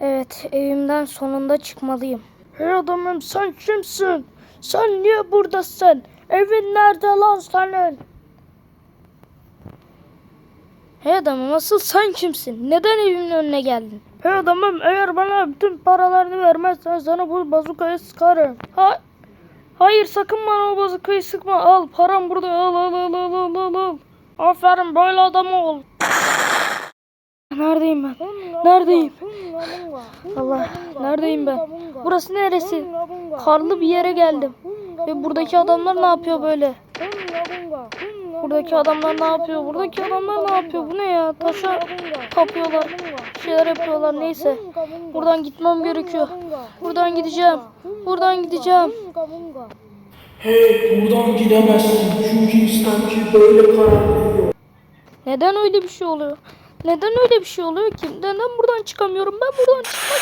Evet, evimden sonunda çıkmalıyım. Hey adamım sen kimsin? Sen niye buradasın? Evin nerede lan senin? Hey adamım asıl sen kimsin? Neden evimin önüne geldin? Hey adamım eğer bana bütün paralarını vermezsen sana bu bazukayı sıkarım. Ha Hayır sakın bana o bazukayı sıkma. Al param burada. Al al al al al al. Aferin böyle adam ol. Neredeyim ben? Neredeyim? Allah neredeyim ben? Burası neresi? Karlı bir yere geldim. Ve buradaki adamlar ne yapıyor böyle? Buradaki adamlar ne yapıyor? Buradaki adamlar ne yapıyor? Bu ne ya? Taşa tapıyorlar. Bir şeyler yapıyorlar. Neyse. Buradan gitmem gerekiyor. Buradan gideceğim. Buradan gideceğim. Hey buradan gidemezsin çünkü İslamcı böyle karar veriyor. Neden öyle bir şey oluyor? Neden öyle bir şey oluyor ki? Neden buradan çıkamıyorum? Ben buradan çıkmak